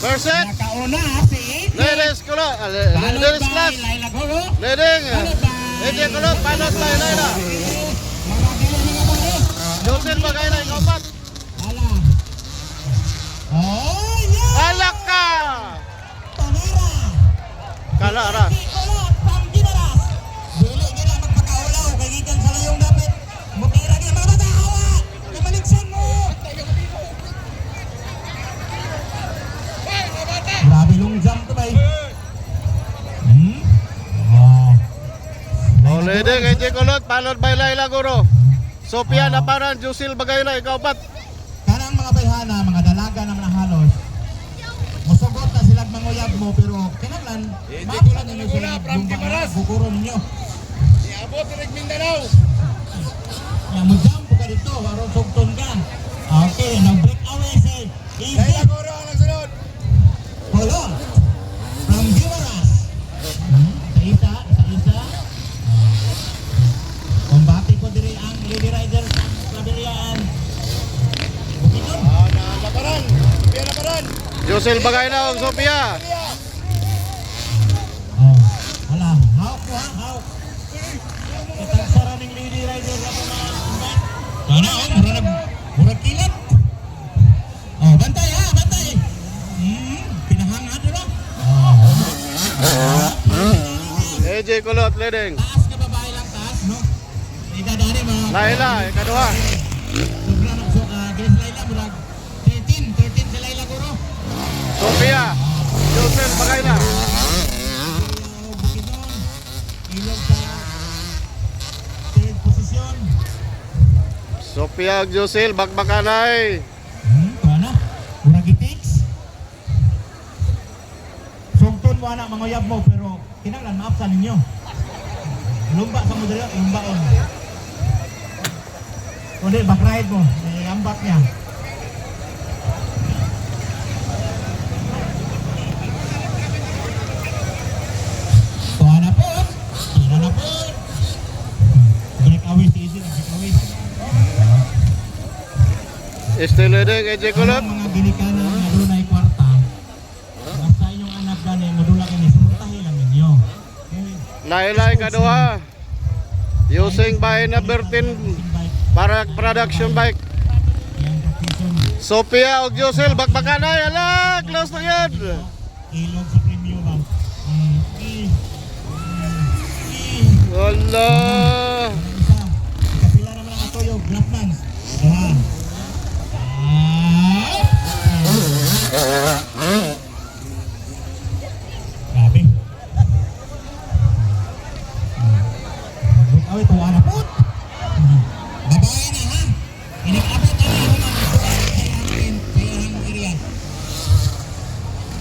First set. Nakauna si. Ladies Followed Ladies class. Leading. AJ kulot. Panos by Laila. Jocelyn bagay na ikaw pat. Leading AJ kulot. Followed by Laila Guro. Sophia na parang Jocelyn bagay na ikaw pat. Kanang mga bayhana, mga dalaga naman ang halos. Musugot na sila manguyab mo pero kinanglan maapsan ninyo sila yung mga bukuro ninyo. Iabot rin Mindanao. Yang mo jump ka dito, aron sugton ka. Okay, now break away si Easy. Guro Lady Rider. Bukidon. Ah, na labaran. Sophia na paran. Jocelyn bagay na og Sophia. Oh, wala. Hawk ko ha, hawk. Kitang sara ng Lady Rider na kumbat. Sana oh, mura na, mura kilat. Oh, bantay ha, bantay. Hmm, pinahangad na. Oh. AJ kulot leading. Idadari mo. Laila, ikaduha. Sobra na, so, uh, Grace Laila, murag 13, 13 sa Laila Guro. Sophia. Jocelyn bagay na. Ilog, sa third position. Sophia ug Jocelyn bagbakanay. Hmm, na. Murag i-fix. Sugton mo anak, manguyab mo, pero kinanglan maapsan ninyo. Lumba sa modelo, lumbaon. Kundi, back ride mo. Iambat niya. Tuwa na po. Tira na po. Break away si Izzy, break away. Still leading AJ kulot. Ang mga ginikanan nga doon ay kwarta, basta inyong anak gani, modula kini, sumuntahi lang ninyo. Laila ikaduha. Using by number 10 para production bike. Yan. Sophia ug Jocelyn bagbakanay. Ala, close na yun. Ilog sa premium. Wala. Isa, ikapila naman ang atoyo, Blackman. Ayan.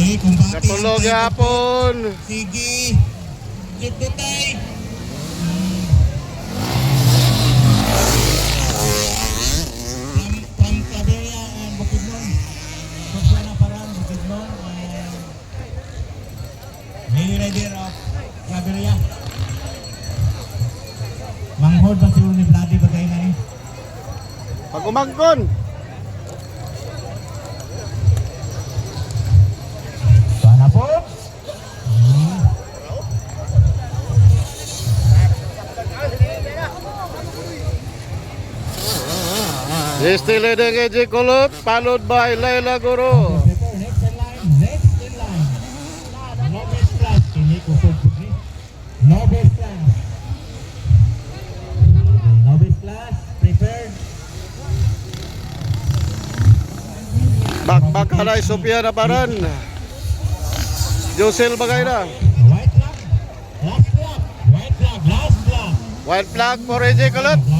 Okay, kung bakit Natulog hapon. Sige. Lady Rider of Claveria. Manghod ba siguro ni Vladi bagay na ni? Pag umangkon. Still leading AJ kulot. Followed by Laila Guro. Prepare, next in line, next in line. No best class, hindi ko po putri. No best class. Prepared. Bagbakanay Sophia na paran. Jocelyn bagay na. White flag, last flag, white flag, last flag. White flag for AJ kulot.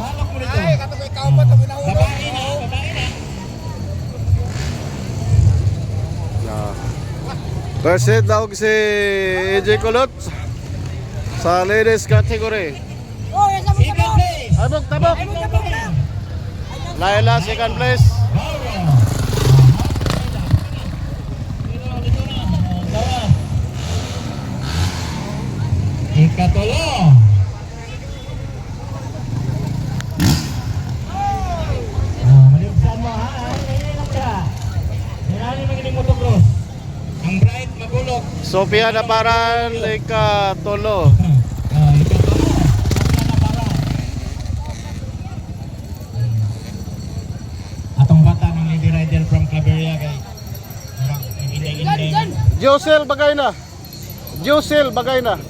hawak mo nito. Ay, kato ikaw pa to Babae na, babae na. Yeah. First hit daw si AJ Kulot sa ladies category. Place. Tabok, tabok. Laila second place. Oh. Ikatulo. Oh, maliugsan mo ha. Nilani magaling motocross. Ang bright magulok. Sophia Naparan, ikatulo. Ah, ikatulo. Ang na para. Atong bata ng Lady Rider from Claveria kay Murag, nag-inday-inday. Josel bagay na. Josel bagay na.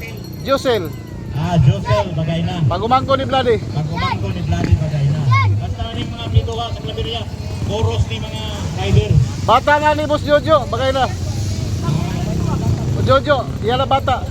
Josel. Ah, Josel, bagay na. Pagumangko ni Bloody. Pag-umangko ni Vladi, bagay na. Basta ni mga bituka sa Claveria, chorus ni mga rider. Bata nga ni Boss Jojo, bagay na. Jojo, yan na bata.